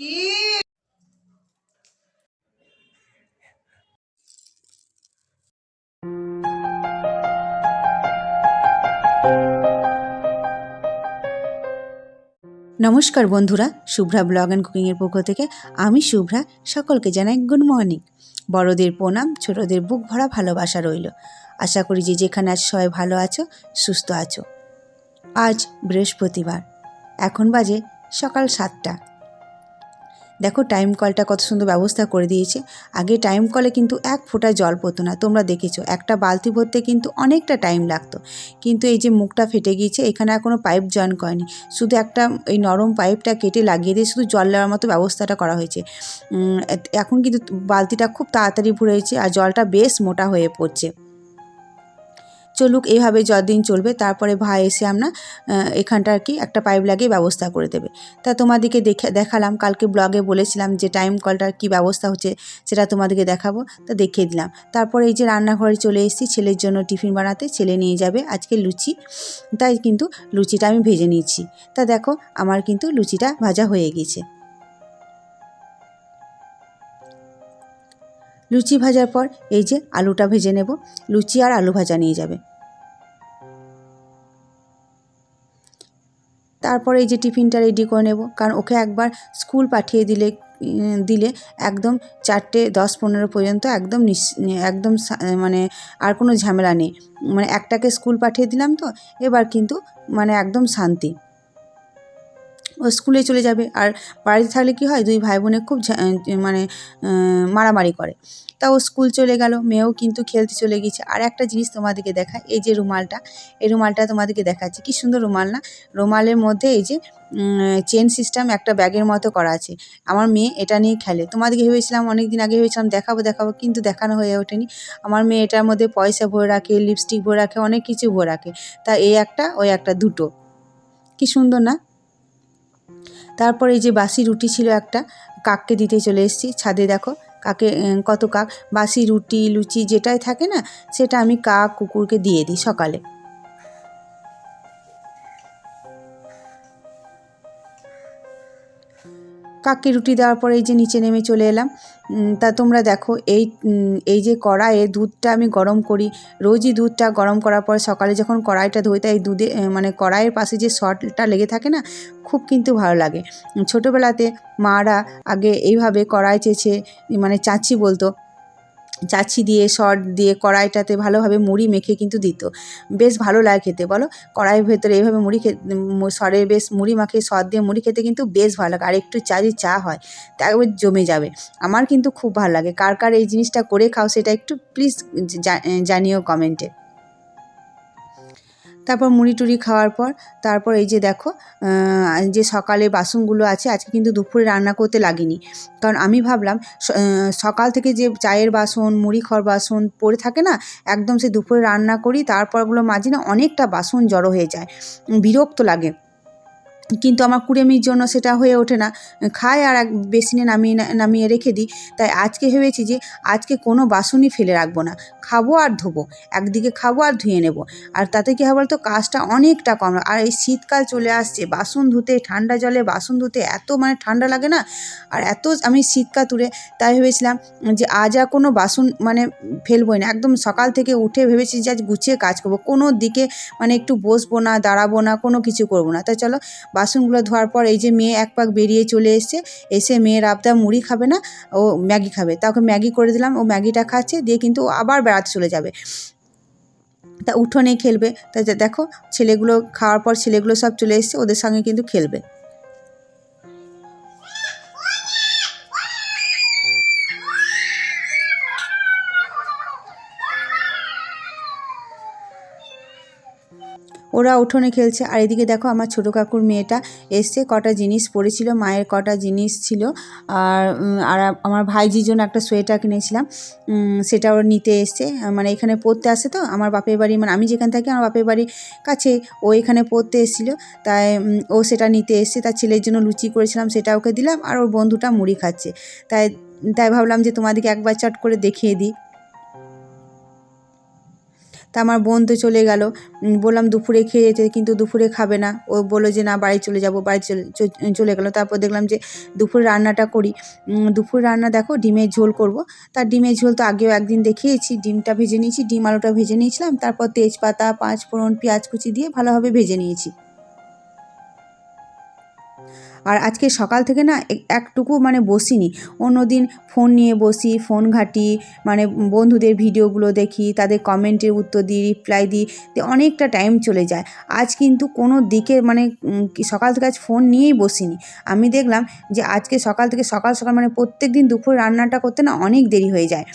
নমস্কার বন্ধুরা, Shubhra blog and কুকিংয়ের পক্ষ থেকে আমি শুভ্রা, সকলকে জানাই গুড মর্নিং। বড়দের প্রণাম, ছোটদের বুক ভরা ভালোবাসা রইল। আশা করি যে যেখানে আজ সবাই ভালো আছো, সুস্থ আছো। আজ বৃহস্পতিবার, এখন বাজে সকাল সাতটা। দেখো টাইম কলটা কত সুন্দর ব্যবস্থা করে দিয়েছে। আগে টাইম কলে কিন্তু এক ফোঁটা জল পড়তো না, তোমরা দেখেছ। একটা বালতি ভরতে কিন্তু অনেকটা টাইম লাগতো। কিন্তু এই যে মুখটা ফেটে গিয়েছে, এখানে আর কোনো পাইপ জয়েন করেনি। শুধু একটা এই নরম পাইপটা কেটে লাগিয়ে দিয়ে শুধু জল দেওয়ার মতো ব্যবস্থাটা করা হয়েছে। এখন কিন্তু বালতিটা খুব তাড়াতাড়ি ভরেছে আর জলটা বেশ মোটা হয়ে পড়ছে। চলুক এইভাবে যতদিন চলবে তারপরে ভাই এসে আমরা আহ, এখানটা আর কি একটা পাইপ লাগিয়ে ব্যবস্থা করে দেবে। তা তোমাদেরকে দেখে দেখালাম কালকে ব্লগে বলেছিলাম যে টাইম কলটার কি ব্যবস্থা হচ্ছে সেটা তোমাদেরকে দেখাবো তা দেখিয়ে দিলাম। তারপরে এই যে রান্নাঘরে চলে এসেছি ছেলের জন্য টিফিন বানাতে ছেলে নিয়ে যাবে আজকে লুচি। তাই কিন্তু লুচিটা আমি ভেজে নিয়েছি। তা দেখো আমার কিন্তু লুচিটা ভাজা হয়ে গেছে। লুচি ভাজার পর এই যে আলুটা ভেজে নেব, লুচি আর আলু ভাজা নিয়ে যাবে। তারপরে এই যে টিফিনটা রেডি করে নেব, কারণ ওকে একবার স্কুল পাঠিয়ে দিলে দিলে একদম চারটে দশ পনেরো পর্যন্ত একদম একদম মানে আর কোনো ঝামেলা নেই। মানে একটাকে স্কুল পাঠিয়ে দিলাম তো, এবার কিন্তু মানে একদম শান্তি। স্কুলে চলে যাবে। আর বাড়িতে থাকলে কি হয়, দুই ভাই বোনে খুব মানে মারামারি করে। তা ও স্কুল চলে গেল, মেয়েও কিন্তু খেলতে চলে গেছে আর একটা জিনিস তোমাদেরকে দেখায় এই যে রুমালটা, এই রুমালটা তোমাদেরকে দেখাচ্ছি। কি সুন্দর রুমাল না? রুমালের মধ্যে এই যে চেন সিস্টেম একটা ব্যাগের মতো করা আছে। আমার মেয়ে এটা নিয়ে খেলে। তোমাদেরকে ভেবেছিলাম অনেক দিন আগে ভেবেছিলাম দেখাবো দেখাবো, কিন্তু দেখানো হয়ে ওঠেনি। আমার মেয়ে এটার মধ্যে পয়সা ভরে রাখে লিপস্টিক ভরে রাখে, অনেক কিছু ভরে রাখে। তা এই একটা, ওই একটা দুটো। কি সুন্দর না? তারপর এই যে বাসি রুটি ছিল একটা, কাককে দিতে চলে এসেছি। ছাদে দেখো, কাকে কত কাক। বাসি রুটি, লুচি যেটাই থাকে না, সেটা আমি কাক, কুকুরকে দিয়ে দিই সকালে। কাককে রুটি দেওয়ার পরে এই যে নিচে নেমে চলে এলাম। তা তোমরা দেখো, এই এই যে কড়াইয়ে দুধটা আমি গরম করি। রোজই দুধটা গরম করার পর সকালে যখন কড়াইটা ধুই, তাই দুধে মানে কড়াইয়ের পাশে যে শর্টটা লেগে থাকে না, খুব কিন্তু ভালো লাগে। ছোটোবেলাতে মারা আগে এইভাবে কড়াই চেছে মানে চাচি বলতো চাচি দিয়ে শর্ট দিয়ে কড়াইটাতে ভালোভাবে মুড়ি মেখে কিন্তু দিত। বেশ ভালো লাগে খেতে, বলো? কড়াইয়ের ভেতরে এইভাবে মুড়ি খেতে সরে বেশ মুড়ি মাখে, সর দিয়ে মুড়ি খেতে কিন্তু বেশ ভালো লাগে। আর একটু চা যদি চা হয়, তা একবার জমে যাবে। আমার কিন্তু খুব ভালো লাগে। কার কার এই জিনিসটা করে খাও সেটা একটু প্লিজ জানিও কমেন্টে। তারপর মুড়ি টুড়ি খাওয়ার পর, তারপর এই যে দেখো যে সকালে বাসনগুলো আছে, আজকে কিন্তু দুপুরে রান্না করতে লাগিনি। কারণ আমি ভাবলাম সকাল থেকে যে চায়ের বাসন মুড়ি খাওয়ার বাসন পড়ে থাকে না, একদম সে দুপুরে রান্না করি, তারপরগুলো মাঝে না অনেকটা বাসন জড়ো হয়ে যায়। বিরক্ত লাগে। কিন্তু আমার কুড়েমির জন্য সেটা হয়ে ওঠে না। খাই আর এক বেসিনে নামিয়ে নামিয়ে রেখে দিই। তাই আজকে ভেবেছি যে আজকে কোনো বাসনই ফেলে রাখব না। খাব আর ধোবো। একদিকে খাব আর ধুয়ে নেব। আর তাতে কী হয় বলতো? কাজটা অনেকটা কম। আর এই শীতকাল চলে আসছে, বাসন ধুতে, ঠান্ডা জলে বাসন ধুতে এত মানে ঠান্ডা লাগে না? আর এত আমি শীতকাল তুলে তাই ভেবেছিলাম যে আজ আর কোনো বাসন মানে ফেলবোই না। একদম সকাল থেকে উঠে ভেবেছি যে আজ গুছিয়ে কাজ করব। কোনো দিকে মানে একটু বসবো না, দাঁড়াবো না, কোনো কিছু করব না। তাই চলো বাসনগুলো ধোয়ার পর এই যে মেয়ে এক পাক বেরিয়ে চলে এসছে, এসে মেয়ের আবদা মুড়ি খাবে না, ও ম্যাগি খাবে। তা ওকে ম্যাগি করে দিলাম, ও ম্যাগিটা খাচ্ছে, দিয়ে কিন্তু আবার বেড়াতে চলে যাবে। তা উঠোনে খেলবে। তা দেখো, ছেলেগুলো খাওয়ার পর ছেলেগুলো সব চলে এসছে, ওদের সঙ্গে কিন্তু খেলবে। ওরা উঠোনে খেলছে। আর এদিকে দেখো আমার ছোটো কাকুর মেয়েটা এসছে, কটা জিনিস পড়েছিল, মায়ের কটা জিনিস ছিল। আর আর আমার ভাইজির জন্য একটা সোয়েটার কিনেছিলাম। সেটা ওর নিতে এসছে। মানে এখানে পড়তে আসে তো, আমার বাপের বাড়ি মানে আমি যেখানে থাকি, আমার বাপের বাড়ির কাছে ও এখানে পড়তে এসেছিল। তাই ও সেটা নিতে এসছে। তার ছেলের জন্য লুচি করেছিলাম, সেটা ওকে দিলাম। আর ওর বন্ধুটা মুড়ি খাচ্ছে। তাই তাই ভাবলাম যে তোমাদেরকে একবার চট করে দেখিয়ে দিই। তা আমার বোন তো চলে গেল। বললাম দুপুরে খেয়ে যেতে, কিন্তু দুপুরে খাবে না। ও বলল যে, না, বাড়ি চলে যাব, বাড়ি চলে চলে গেলো। তারপর দেখলাম যে, দুপুর রান্নাটা করি। দুপুর রান্না দেখো, ডিমের ঝোল করব। তার ডিমের ঝোল তো আগেও একদিন দেখিয়েছি। ডিমটা ভেজে নিয়েছি, ডিম আলুটা ভেজে নিয়েছিলাম। তারপর তেজপাতা পাঁচ ফোড়ন পেঁয়াজ কুচি দিয়ে ভালোভাবে ভেজে নিয়েছি। আর আজকে সকাল থেকে না একটুকু মানে বসিনি। অন্যদিন ফোন নিয়ে বসি ফোন ঘাঁটি মানে বন্ধুদের ভিডিওগুলো দেখি, তাদের কমেন্টের উত্তর দিই রিপ্লাই দিই অনেকটা টাইম চলে যায়। আজ কিন্তু কোনো দিকে মানে সকাল থেকে আজ ফোন নিয়েই বসিনি। আমি দেখলাম যে আজকে সকাল থেকে সকাল সকাল মানে প্রত্যেক দিন দুপুর রান্নাটা করতে না অনেক দেরি হয়ে যায়।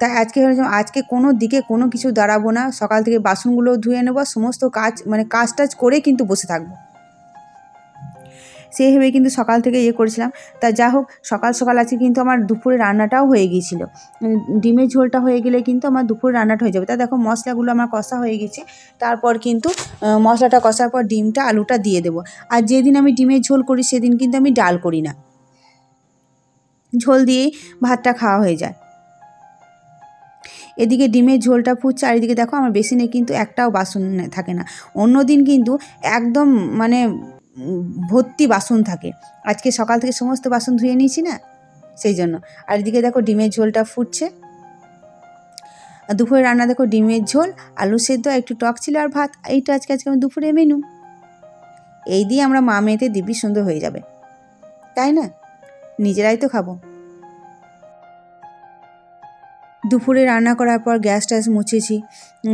তাই আজকে আজকে কোনো দিকে কোনো কিছু দাঁড়াবো না, সকাল থেকে বাসনগুলো ধুয়ে নেব সমস্ত কাজ মানে কাজ টাজ করে কিন্তু বসে থাকব। সেই ভেবে কিন্তু সকাল থেকে ইয়ে করেছিলাম। তা যা হোক, সকাল সকাল আজকে কিন্তু আমার দুপুরে রান্নাটাও হয়ে গিয়েছিল। ডিমের ঝোলটা হয়ে গেলে কিন্তু আমার দুপুরে রান্নাটা হয়ে যাবে। তা দেখো মশলাগুলো আমার কষা হয়ে গেছে। তারপর কিন্তু মশলাটা কষার পর ডিমটা, আলুটা দিয়ে দেবো। আর যেদিন আমি ডিমের ঝোল করি, সেদিন কিন্তু আমি ডাল করি না। ঝোল দিয়েই ভাতটা খাওয়া হয়ে যায়। এদিকে ডিমের ঝোলটা ফুটছে, আর এদিকে দেখো আমার বেসিনে কিন্তু একটাও বাসন থাকে না। অন্য দিন কিন্তু একদম মানে ভর্তি বাসন থাকে। আজকে সকাল থেকে সমস্ত বাসন ধুয়ে নিয়েছি না? সেই জন্য। আর এদিকে দেখো ডিমের ঝোলটা ফুটছে। দুপুরে রান্না দেখো ডিমের ঝোল, আলু সেদ্ধ, একটু টক ছিল আর ভাত। এইটা আজকে আজকে আমার দুপুরে মেনু এই দিয়ে আমরা মা মেয়েতে দিব্যি সুন্দর হয়ে যাবে। তাই না? নিজেরাই তো খাব। দুপুরে রান্না করার পর গ্যাস ট্যাস মুছেছি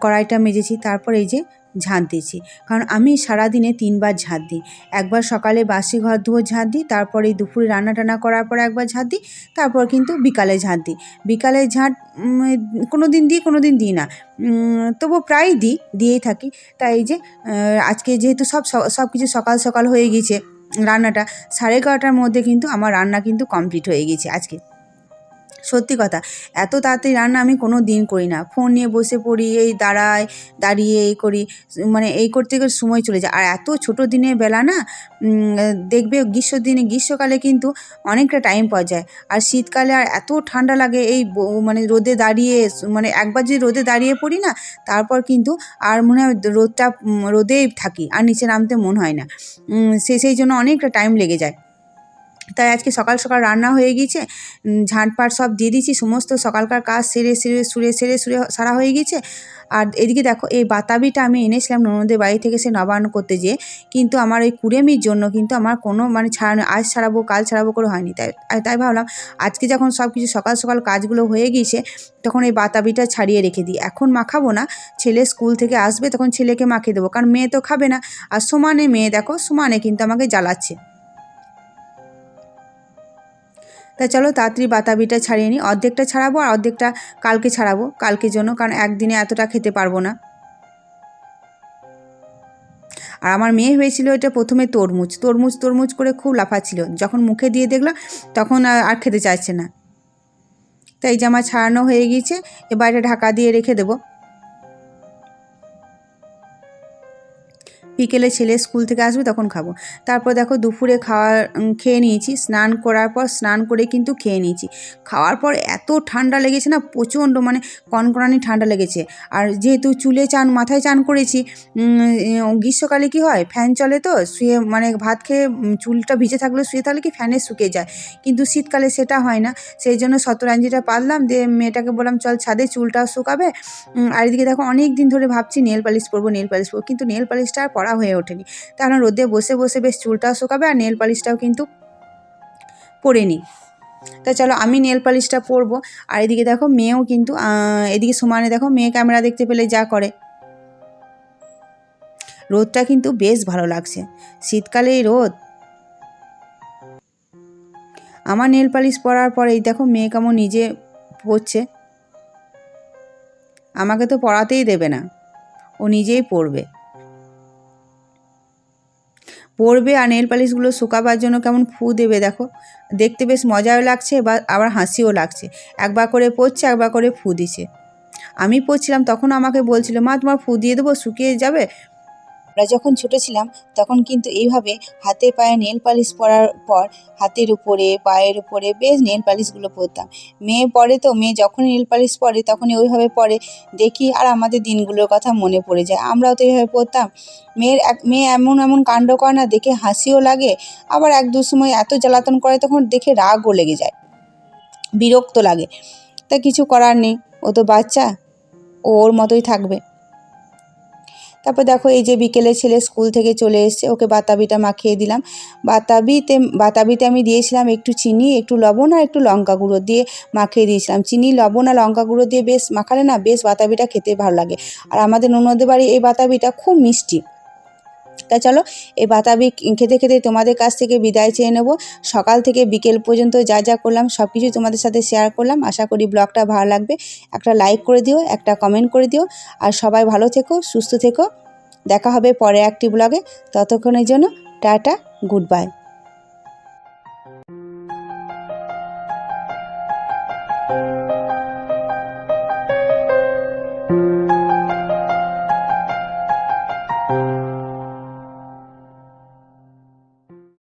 কড়াইটা মেজেছি, তারপর এই যে ঝাঁট দিয়েছি। কারণ আমি সারাদিনে তিনবার ঝাঁট দিই। একবার সকালে বাসি ঘর ধুয়ে ঝাঁট দিই, তারপরে দুপুরে রান্না টান্না করার পর একবার ঝাঁট দিই, তারপর কিন্তু বিকালে ঝাঁট দিই। বিকালে ঝাঁট কোনো দিন দিই কোনো দিন দিই না। তবু প্রায়ই দিই, দিয়েই থাকি। তাই যে আজকে যেহেতু সব সব কিছু সকাল সকাল হয়ে গিয়েছে রান্নাটা, সাড়ে এগারোটার মধ্যে কিন্তু আমার রান্না কিন্তু কমপ্লিট হয়ে গেছে আজকে। সত্যি কথা, এত তাড়াতাড়ি রান্না আমি কোনো দিন করি না। ফোন নিয়ে বসে পড়ি, এই দাঁড়াই দাঁড়িয়ে এই করি মানে এই করতে করতে সময় চলে যায়। আর এত ছোট দিনের বেলা না দেখবে গ্রীষ্ম দিনে, গ্রীষ্মকালে কিন্তু অনেকটা টাইম পাওয়া যায়। আর শীতকালে আর এত ঠান্ডা লাগে এই মানে রোদে দাঁড়িয়ে মানে একবার যদি রোদে দাঁড়িয়ে পড়ি না, তারপর কিন্তু আর মনে হয় রোদটা রোদেই থাকি, আর নিচে নামতে মন হয় না। সে, সেই জন্য অনেকটা টাইম লেগে যায়। তাই আজকে সকাল সকাল রান্না হয়ে গিয়েছে। ঝাঁটপাট সব দিয়ে দিয়েছি, সমস্ত সকালকার কাজ সেরে সেরে সুরে সেরে সুরে সারা হয়ে গিয়েছে। আর এদিকে দেখো, এই বাতাবিটা আমি এনেছিলাম ননদের বাড়ি থেকে সে নবান্ন করতে যেয়ে। কিন্তু আমার ওই কুড়েমির জন্য কিন্তু আমার কোনো মানে ছাড়ানো আজ ছাড়াবো, কাল ছাড়াবো করে হয়নি। তাই তাই ভাবলাম, আজকে যখন সব কিছু সকাল সকাল কাজগুলো হয়ে গিয়েছে, তখন এই বাতাবিটা ছাড়িয়ে রেখে দিই। এখন মাখাবো না, ছেলে স্কুল থেকে আসবে, তখন ছেলেকে মাখিয়ে দেবো, কারণ মেয়ে তো খাবে না। আর সমানে মেয়ে দেখো, সমানে কিন্তু আমাকে জ্বালাচ্ছে। তা চলো তাড়াতাড়ি বাতাবিটা ছাড়িয়ে নিই। অর্ধেকটা ছাড়াবো আর অর্ধেকটা কালকে ছাড়াবো কালকের জন্য, কারণ একদিনে এতটা খেতে পারব না। আর আমার মেয়ে হয়েছিল এটা প্রথমে তরমুজ তরমুজ তরমুজ করে খুব লাফাচ্ছিল। যখন মুখে দিয়ে দেখলাম তখন আর খেতে চাইছে না। তাই জামা ছাড়ানো হয়ে গিয়েছে এবার এটা ঢাকা দিয়ে রেখে দেবো। বিকেলে ছেলে স্কুল থেকে আসবে তখন খাব। তারপর দেখো দুপুরে খাওয়া খেয়ে নিয়েছি। স্নান করার পর স্নান করে কিন্তু খেয়ে নিয়েছি। খাওয়ার পর এত ঠান্ডা লেগেছে না, প্রচণ্ড মানে কনকনানি ঠান্ডা লেগেছে। আর যেহেতু চুলে চান, মাথায় চান করেছি গ্রীষ্মকালে কি হয়, ফ্যান চলে তো, শুয়ে মানে ভাত খেয়ে চুলটা ভিজে থাকলে শুয়ে থাকলে কি ফ্যানে শুকিয়ে যায়। কিন্তু শীতকালে সেটা হয় না। সেই জন্য শতরাঞ্জিটা পারলাম দিয়ে মেয়েটাকে বললাম, চল ছাদে চুলটাও শুকাবে। আর এদিকে দেখো অনেক দিন ধরে ভাবছি, নেল পালিশ পরবো নেল পালিশ পরবো কিন্তু নেল পালিশটা আর হয়ে ওঠেনি। কারণ রোদে বসে বসে বেশ চুলটাও শুকাবে আর নেল পালিশটাও কিন্তু পরে নিই তা চলো আমি নেল পালিশটা পরবো। আর এদিকে দেখো মেয়েও কিন্তু এদিকে সমানে দেখো মেয়ে ক্যামেরা দেখতে পেলে যা করে। রোদটা কিন্তু বেশ ভালো লাগছে। শীতকালে এই রোদ। আমার নেল পালিশ পরার পরে এই দেখো মেয়ে কেমন নিজে পরছে। আমাকে তো পড়াতেই দেবে না। ও নিজেই পড়বে পরবে আর নেল পালিশগুলো শুকাবার জন্য কেমন ফু দেবে দেখো। দেখতে বেশ মজাও লাগছে বা আবার হাসিও লাগছে। একবার করে পড়ছে একবার করে ফু দিছে। আমি পড়ছিলাম তখন আমাকে বলছিল, মা, তোমার ফু দিয়ে দেবো, শুকিয়ে যাবে? আমরা যখন ছোট ছিলাম, তখন কিন্তু এইভাবে হাতে পায়ে নেল পালিশ পরার পর হাতের উপরে, পায়ের উপরে বেশ নেল পালিশগুলো পরতাম। মেয়ে পরে তো, মেয়ে যখনই নেল পালিশ পরে, তখনই ওইভাবে পরে। দেখি আর আমাদের দিনগুলোর কথা মনে পড়ে যায়। আমরাও তো এইভাবে পরতাম। মেয়ের এক, মেয়ে এমন এমন কাণ্ড করে না, দেখে হাসিও লাগে। আবার এক দু সময় এত জ্বালাতন করে, তখন দেখে রাগও লেগে যায়। বিরক্ত লাগে। তা কিছু করার নেই। ও তো বাচ্চা। ও ওর মতোই থাকবে। তারপর দেখো এই যে বিকেলে ছেলে স্কুল থেকে চলে এসছে, ওকে বাতাবিটা মাখিয়ে দিলাম। বাতাবিতে বাতাবিতে আমি দিয়েছিলাম একটু চিনি, একটু লবণ আর একটু লঙ্কা গুঁড়ো দিয়ে মাখিয়ে দিয়েছিলাম। চিনি, লবণ আর লঙ্কা গুঁড়ো দিয়ে বেশ মাখালে না, বেশ বাতাবিটা খেতে ভালো লাগে। আর আমাদের ননদের বাড়ি এই বাতাবিটা খুব মিষ্টি। তা চলো এই বাতাবি খেতে খেতে তোমাদের কাছ থেকে বিদায় চেয়ে নেব। সকাল থেকে বিকেল পর্যন্ত যা যা করলাম সব কিছু তোমাদের সাথে শেয়ার করলাম। আশা করি ব্লগটা ভালো লাগবে। একটা লাইক করে দিও, একটা কমেন্ট করে দিও। আর সবাই ভালো থেকো, সুস্থ থেকো। দেখা হবে পরে একটি ব্লগে ততক্ষণের জন্য টাটা গুড বাই